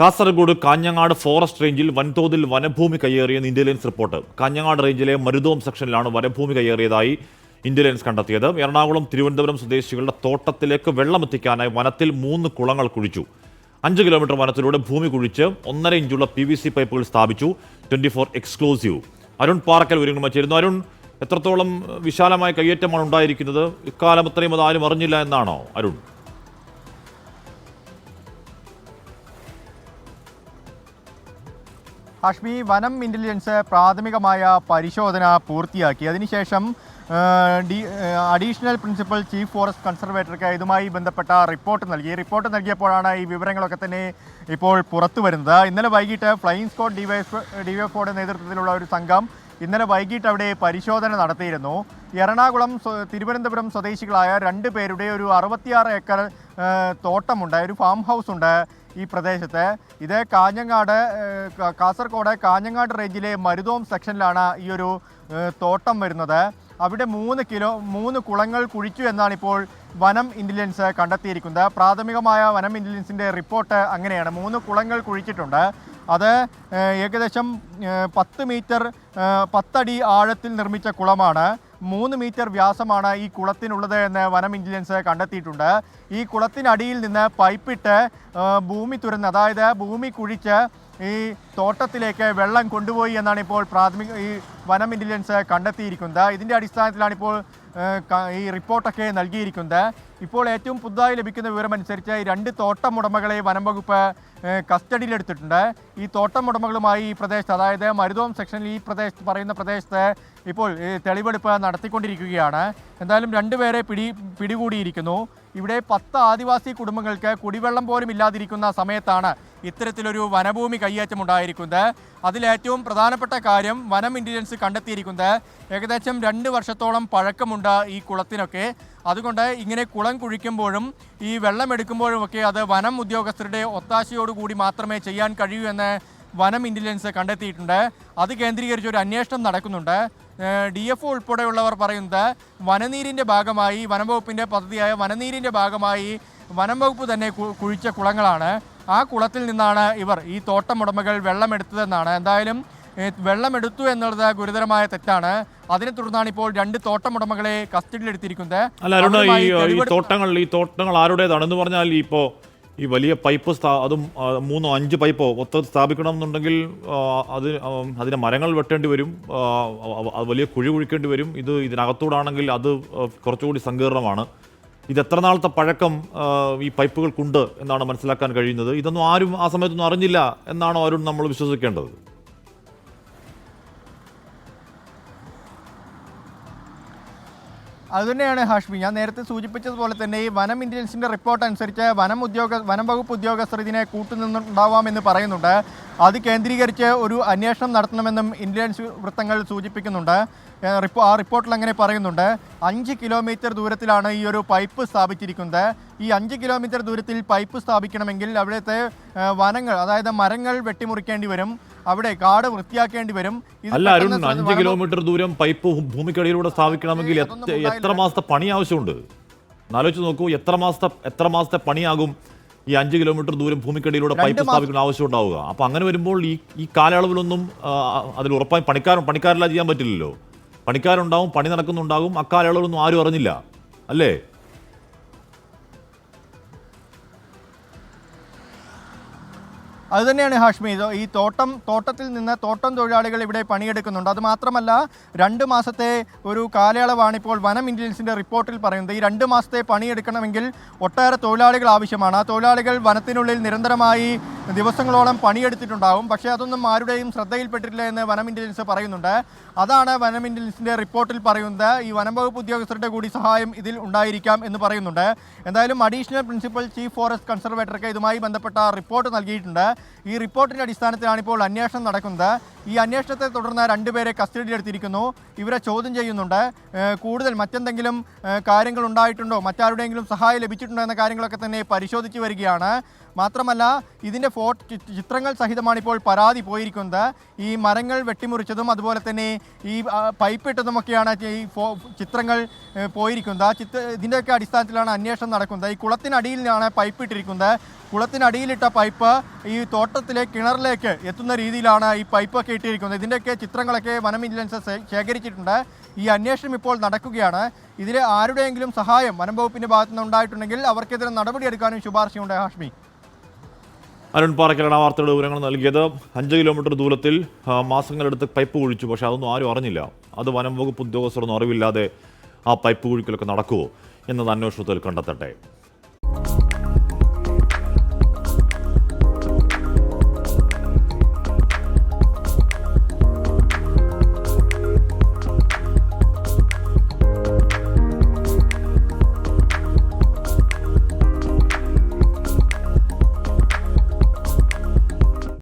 Kasaragod Kanhangad forest റേഞ്ചിൽ വൻതോതിൽ വനഭൂമി കയ്യേറിയെന്ന് ഇന്റലിജൻസ് റിപ്പോർട്ട്. കാഞ്ഞങ്ങാട് റേഞ്ചിലെ മരുതോം സെക്ഷനിലാണ് വനഭൂമി കയ്യേറിയതായി ഇന്റലിജൻസ് കണ്ടെത്തിയത്. എറണാകുളം തിരുവനന്തപുരം സ്വദേശികളുടെ തോട്ടത്തിലേക്ക് വെള്ളമെത്തിക്കാനായി വനത്തിൽ മൂന്ന് കുളങ്ങൾ കുഴിച്ചു. അഞ്ച് കിലോമീറ്റർ വനത്തിലൂടെ ഭൂമി കുഴിച്ച് ഒന്നര ഇഞ്ചുള്ള പി വി സി പൈപ്പുകൾ സ്ഥാപിച്ചു. Twenty four exclusive. Arun Parakkal വച്ചിരുന്നു അരുൺ എത്രത്തോളം വിശാലമായ കയ്യേറ്റമാണ് ഉണ്ടായിരിക്കുന്നത്? ഇക്കാലം അത്രയും അത് ആരും അറിഞ്ഞില്ല എന്നാണോ? അരുൺ. ഹാഷ്മി വനം ഇന്റലിജൻസ് പ്രാഥമികമായ പരിശോധന പൂർത്തിയാക്കി. അതിനുശേഷം the additional principal chief forest കൺസർവേറ്റർക്ക് ഇതുമായി ബന്ധപ്പെട്ട റിപ്പോർട്ട് നൽകി. റിപ്പോർട്ട് നൽകിയപ്പോഴാണ് ഈ വിവരങ്ങളൊക്കെ തന്നെ ഇപ്പോൾ പുറത്തു വരുന്നത്. ഇന്നലെ വൈകിട്ട് ഫ്ലൈയിങ് സ്ക്വാഡ് ഡിവൈഎസ് ഡിവൈഎഫോയുടെ നേതൃത്വത്തിലുള്ള ഒരു സംഘം ഇന്നലെ വൈകിട്ട് അവിടെ പരിശോധന നടത്തിയിരുന്നു. എറണാകുളം തിരുവനന്തപുരം സ്വദേശികളായ രണ്ട് പേരുടെ ഒരു അറുപത്തിയാറ് ഏക്കർ തോട്ടമുണ്ട്. ഒരു ഫാം ഹൗസ് ഉണ്ട്. ഈ പ്രദേശത്ത്. ഇത് കാഞ്ഞങ്ങാട് കാസർഗോഡ് കാഞ്ഞങ്ങാട് റേഞ്ചിലെ മരുതോം സെക്ഷനിലാണ് ഈ ഒരു തോട്ടം വരുന്നത്. അവിടെ മൂന്ന് കിലോ മൂന്ന് കുളങ്ങൾ കുഴിച്ചു എന്നാണ് ഇപ്പോൾ വനം ഇന്റലിജൻസ് കണ്ടെത്തിയിരിക്കുന്നത്. പ്രാഥമികമായ വനം ഇന്റലിജൻസിന്റെ റിപ്പോർട്ട് അങ്ങനെയാണ്. മൂന്ന് കുളങ്ങൾ കുഴിച്ചിട്ടുണ്ട്. അത് ഏകദേശം പത്ത് മീറ്റർ പത്തടി ആഴത്തിൽ നിർമ്മിച്ച കുളമാണ്. മൂന്ന് മീറ്റർ വ്യാസമാണ് ഈ കുളത്തിനുള്ളത് എന്ന് വനം ഇന്റലിജൻസ് കണ്ടെത്തിയിട്ടുണ്ട്. ഈ കുളത്തിനടിയിൽ നിന്ന് പൈപ്പിട്ട് ഭൂമി തുരന്ന് അതായത് ഭൂമി കുഴിച്ച് ഈ തോട്ടത്തിലേക്ക് വെള്ളം കൊണ്ടുപോയി എന്നാണ് ഇപ്പോൾ പ്രാഥമിക ഈ വനം ഇന്റലിജൻസ് കണ്ടെത്തിയിരിക്കുന്നത്. ഇതിന്റെ അടിസ്ഥാനത്തിലാണ് ഇപ്പോൾ ഈ റിപ്പോർട്ടൊക്കെ നൽകിയിരിക്കുന്നത്. ഇപ്പോൾ ഏറ്റവും പുതുതായി ലഭിക്കുന്ന വിവരമനുസരിച്ച് രണ്ട് തോട്ടം ഉടമകളെ വനം വകുപ്പ് കസ്റ്റഡിയിലെടുത്തിട്ടുണ്ട്. ഈ തോട്ടം ഉടമകളുമായി ഈ പ്രദേശത്ത് അതായത് മരുതോം സെക്ഷനിൽ ഈ പ്രദേശത്ത് പറയുന്ന പ്രദേശത്ത് ഇപ്പോൾ തെളിവെടുപ്പ് നടത്തിക്കൊണ്ടിരിക്കുകയാണ്. എന്തായാലും രണ്ടുപേരെ പിടി പിടികൂടിയിരിക്കുന്നു. ഇവിടെ പത്ത് ആദിവാസി കുടുംബങ്ങൾക്ക് കുടിവെള്ളം പോലും ഇല്ലാതിരിക്കുന്ന സമയത്താണ് ഇത്തരത്തിലൊരു വനഭൂമി കയ്യേറ്റം ഉണ്ടായിരിക്കുന്നത് അതിലേറ്റവും പ്രധാനപ്പെട്ട കാര്യം വനം ഇന്റലിജൻസ് കണ്ടെത്തിയിരിക്കുന്നത്. ഏകദേശം രണ്ട് വർഷത്തോളം പഴക്കമുണ്ട് ഈ കുളത്തിനൊക്കെ. അതുകൊണ്ട് ഇങ്ങനെ കുളം കുഴിക്കുമ്പോഴും ഈ വെള്ളം എടുക്കുമ്പോഴും ഒക്കെ അത് വനം ഉദ്യോഗസ്ഥരുടെ ഒത്താശയോടുകൂടി മാത്രമേ ചെയ്യാൻ കഴിയൂ എന്ന് വനം ഇന്റലിജൻസ് കണ്ടെത്തിയിട്ടുണ്ട്. അത് കേന്ദ്രീകരിച്ച് ഒരു അന്വേഷണം നടക്കുന്നുണ്ട്. ഡി എഫ് ഉൾപ്പെടെയുള്ളവർ പറയുന്നത് വനനീരിന്റെ ഭാഗമായി വനംവകുപ്പിന്റെ പദ്ധതിയായ വനനീരിന്റെ ഭാഗമായി വനം വകുപ്പ് തന്നെ കുഴിച്ച കുളങ്ങളാണ്. ആ കുളത്തിൽ നിന്നാണ് ഇവർ ഈ തോട്ടമുടമകൾ വെള്ളമെടുത്തതെന്നാണ്. എന്തായാലും വെള്ളമെടുത്തു എന്നുള്ളത് ഗുരുതരമായ തെറ്റാണ്. അതിനെ തുടർന്നാണ് ഇപ്പോൾ രണ്ട് തോട്ടമുടമകളെ കസ്റ്റഡിയിൽ കസ്റ്റഡിയിലെടുത്തിരിക്കുന്നത് അല്ല അരുണ് ഈ തോട്ടങ്ങൾ ഈ തോട്ടങ്ങൾ ആരുടേതാണെന്ന് പറഞ്ഞാൽ ഇപ്പോൾ ഈ വലിയ പൈപ്പ് അതും മൂന്നോ അഞ്ച് പൈപ്പോ മൊത്തം സ്ഥാപിക്കണം എന്നുണ്ടെങ്കിൽ അത് അതിന് മരങ്ങൾ വെട്ടേണ്ടി വരും. വലിയ കുഴി കുഴിക്കേണ്ടി വരും. ഇത് ഇതിനകത്തൂടാണെങ്കിൽ അത് കുറച്ചുകൂടി സങ്കീർണമാണ്. ഇത് എത്ര നാളത്തെ പഴക്കം ഈ പൈപ്പുകൾക്കുണ്ട് എന്നാണ് മനസ്സിലാക്കാൻ കഴിയുന്നത്. ഇതൊന്നും ആരും ആ സമയത്തൊന്നും അറിഞ്ഞില്ല എന്നാണോ അരുൺ നമ്മൾ വിശ്വസിക്കേണ്ടത്. അതുതന്നെയാണ് ഹാഷ്മി. ഞാൻ നേരത്തെ സൂചിപ്പിച്ചതുപോലെ തന്നെ ഈ വനം ഇന്റലിജൻസിന്റെ റിപ്പോർട്ട് അനുസരിച്ച് വനം ഉദ്യോഗ വനം വകുപ്പ് ഉദ്യോഗസ്ഥർ ഇതിനെ കൂട്ടുനിന്നുണ്ടാവാമെന്ന് പറയുന്നുണ്ട്. അത് കേന്ദ്രീകരിച്ച് ഒരു അന്വേഷണം നടത്തണമെന്നും ഇന്റലിജൻസ് വൃത്തങ്ങൾ സൂചിപ്പിക്കുന്നുണ്ട്. റിപ്പോ ആ റിപ്പോർട്ടിൽ അങ്ങനെ പറയുന്നുണ്ട്. അഞ്ച് കിലോമീറ്റർ ദൂരത്തിലാണ് ഈ ഒരു പൈപ്പ് സ്ഥാപിച്ചിരിക്കുന്നത്. ഈ അഞ്ച് കിലോമീറ്റർ ദൂരത്തിൽ പൈപ്പ് സ്ഥാപിക്കണമെങ്കിൽ അവിടുത്തെ വനങ്ങൾ അതായത് മരങ്ങൾ വെട്ടിമുറിക്കേണ്ടി വരും. അവിടെ കാട് വൃത്തിയാക്കേണ്ടി വരും. അല്ല അരുൺ അഞ്ച് കിലോമീറ്റർ ദൂരം പൈപ്പ് ഭൂമിക്കടിയിലൂടെ സ്ഥാപിക്കണമെങ്കിൽ. എത്ര മാസത്തെ പണി ആവശ്യമുണ്ട് ആലോചിച്ച് നോക്കൂ എത്ര മാസത്തെ എത്ര മാസത്തെ പണിയാകും? ഈ അഞ്ച് കിലോമീറ്റർ ദൂരം ഭൂമിക്കടിയിലൂടെ പൈപ്പ്. സ്ഥാപിക്കുന്ന ആവശ്യം ഉണ്ടാവുക അപ്പൊ അങ്ങനെ വരുമ്പോൾ ഈ ഈ കാലയളവിലൊന്നും അതിൽ ഉറപ്പായി പണിക്കാരും പണിക്കാരെല്ലാം ചെയ്യാൻ പറ്റില്ലല്ലോ. പണിക്കാരുണ്ടാവും പണി നടക്കുന്നുണ്ടാകും അക്കാലയളവിലൊന്നും ആരും അറിഞ്ഞില്ല. അല്ലേ? അതുതന്നെയാണ് ഹാഷ്മി ഈ തോട്ടം തോട്ടത്തിൽ നിന്ന് തോട്ടം തൊഴിലാളികൾ ഇവിടെ പണിയെടുക്കുന്നുണ്ട്. അതുമാത്രമല്ല രണ്ട് മാസത്തെ ഒരു കാലയളവാണ് ഇപ്പോൾ വനം ഇന്റലിജൻസിന്റെ റിപ്പോർട്ടിൽ പറയുന്നത്. ഈ രണ്ട് മാസത്തെ പണിയെടുക്കണമെങ്കിൽ ഒട്ടേറെ തൊഴിലാളികൾ ആവശ്യമാണ്. ആ തൊഴിലാളികൾ വനത്തിനുള്ളിൽ നിരന്തരമായി ദിവസങ്ങളോളം പണിയെടുത്തിട്ടുണ്ടാവും. പക്ഷേ അതൊന്നും ആരുടെയും ശ്രദ്ധയിൽപ്പെട്ടിട്ടില്ല എന്ന് വനം ഇന്റലിജൻസ് പറയുന്നുണ്ട്. അതാണ് വനം ഇന്റലിജൻസിന്റെ റിപ്പോർട്ടിൽ പറയുന്നത്. ഈ വനം വകുപ്പ് ഉദ്യോഗസ്ഥരുടെ കൂടി സഹായം ഇതിൽ ഉണ്ടായിരിക്കാം എന്ന് പറയുന്നുണ്ട്. എന്തായാലും അഡീഷണൽ പ്രിൻസിപ്പൽ ചീഫ് ഫോറസ്റ്റ് കൺസർവേറ്റർക്ക് ഇതുമായി ബന്ധപ്പെട്ട റിപ്പോർട്ട് നൽകിയിട്ടുണ്ട്. ഈ റിപ്പോർട്ടിന്റെ അടിസ്ഥാനത്തിലാണ് ഇപ്പോൾ അന്വേഷണം നടക്കുന്നത്. ഈ അന്വേഷണത്തെ തുടർന്ന് രണ്ടുപേരെ കസ്റ്റഡിയിലെടുത്തിരിക്കുന്നു ഇവരെ ചോദ്യം ചെയ്യുന്നുണ്ട്. കൂടുതൽ മറ്റെന്തെങ്കിലും കാര്യങ്ങൾ ഉണ്ടായിട്ടുണ്ടോ? മറ്റാരുടെയെങ്കിലും സഹായം ലഭിച്ചിട്ടുണ്ടോ എന്ന കാര്യങ്ങളൊക്കെ തന്നെ പരിശോധിച്ച് വരികയാണ്. മാത്രമല്ല ഇതിന്റെ ഫോട്ടോ ചിത്രങ്ങൾ സഹിതമാണ് ഇപ്പോൾ പരാതി പോയിരിക്കുന്നത്. ഈ മരങ്ങൾ വെട്ടിമുറിച്ചതും അതുപോലെ തന്നെ ഈ പൈപ്പ് ഇട്ടതുമൊക്കെയാണ് ഈ ചിത്രങ്ങൾ പോയിരിക്കുന്നത്. ചിത്ര ഇതിന്റെയൊക്കെ അടിസ്ഥാനത്തിലാണ് അന്വേഷണം നടക്കുന്നത്. ഈ കുളത്തിനടിയിലാണ് പൈപ്പ് ഇട്ടിരിക്കുന്നത് കുളത്തിനടിയിലിട്ട പൈപ്പ് ഈ തോട്ടത്തിലെ കിണറിലേക്ക് എത്തുന്ന രീതിയിലാണ് ഈ പൈപ്പൊക്കെ ഇട്ടിരിക്കുന്നത്. ഇതിന്റെയൊക്കെ ചിത്രങ്ങളൊക്കെ വനം വിജിലൻസ് ശേഖരിച്ചിട്ടുണ്ട്. ഈ അന്വേഷണം ഇപ്പോൾ നടക്കുകയാണ്. ഇതിൽ ആരുടെയെങ്കിലും സഹായം വനം വകുപ്പിന്റെ ഭാഗത്തുനിന്ന് ഉണ്ടായിട്ടുണ്ടെങ്കിൽ അവർക്കെതിരെ നടപടിയെടുക്കാനും ശുപാർശയുണ്ട് ഹാഷ്മി. അരുൺ ആ വാർത്തയുടെ വിവരങ്ങൾ നൽകിയത്. അഞ്ച് കിലോമീറ്റർ ദൂരത്തിൽ മാസങ്ങളെടുത്ത് പൈപ്പ് കുഴിച്ചു. പക്ഷെ അതൊന്നും ആരും അറിഞ്ഞില്ല. അത് വനം വകുപ്പ് ഉദ്യോഗസ്ഥരൊന്നും അറിവില്ലാതെ ആ പൈപ്പ് കുഴിക്കലൊക്കെ നടക്കുമോ എന്നത് അന്വേഷണത്തിൽ കണ്ടെത്തട്ടെ.